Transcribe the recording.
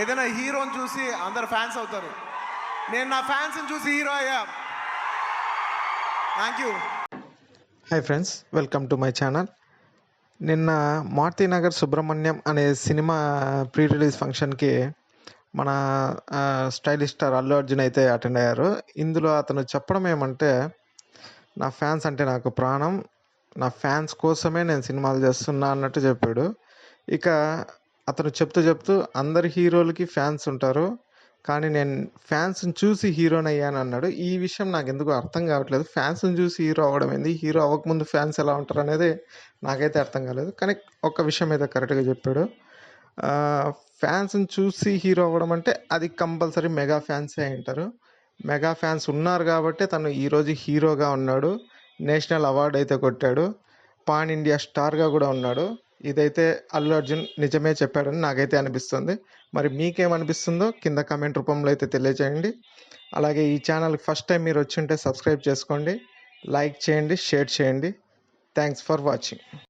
ఏదైనా హీరోని చూసి అందరు ఫ్యాన్స్ అవుతారు. నేను నా ఫ్యాన్స్ని చూసి హీరో అయ్యా. Thank you hi friends welcome to my channel నిన్న మారుతినగర్ సుబ్రహ్మణ్యం అనే సినిమా ప్రీ రిలీజ్ ఫంక్షన్కి మన స్టైలిష్ స్టార్ అల్లు అర్జున్ అయితే అటెండ్ అయ్యారు. ఇందులో అతను చెప్పడం ఏమంటే నా ఫ్యాన్స్ అంటే నాకు ప్రాణం నా ఫ్యాన్స్ కోసమే నేను సినిమాలు చేస్తున్నా అన్నట్టు చెప్పాడు. ఇక అతను చెప్తూ చెప్తూ అందరి హీరోలకి ఫ్యాన్స్ ఉంటారు. కానీ నేను ఫ్యాన్స్ని చూసి హీరోని అయ్యాను అన్నాడు. ఈ విషయం నాకు ఎందుకు అర్థం కావట్లేదు. ఫ్యాన్స్ని చూసి హీరో అవ్వడం ఏంది? హీరో అవ్వకముందు ఫ్యాన్స్ ఎలా ఉంటారు అనేది నాకైతే అర్థం కాలేదు. కానీ ఒక విషయం అయితే కరెక్ట్గా చెప్పాడు. ఫ్యాన్స్ని చూసి హీరో అవ్వడం అంటే అది కంపల్సరీ మెగా ఫ్యాన్సే అయి ఉంటారు మెగా ఫ్యాన్స్ ఉన్నారు కాబట్టి తను ఈరోజు హీరోగా ఉన్నాడు. నేషనల్ అవార్డు అయితే కొట్టాడు. పాన్ ఇండియా స్టార్గా కూడా ఉన్నాడు. ఇదైతే అల్లు అర్జున్ నిజమే చెప్పాడని నాకైతే అనిపిస్తుంది. మరి మీకేమనిపిస్తుందో కింద కామెంట్ రూపంలో అయితే తెలియజేయండి. అలాగే ఈ ఛానల్కి ఫస్ట్ టైం మీరు వచ్చి ఉంటే సబ్స్క్రైబ్ చేసుకోండి. లైక్ చేయండి షేర్ చేయండి. Thanks for watching.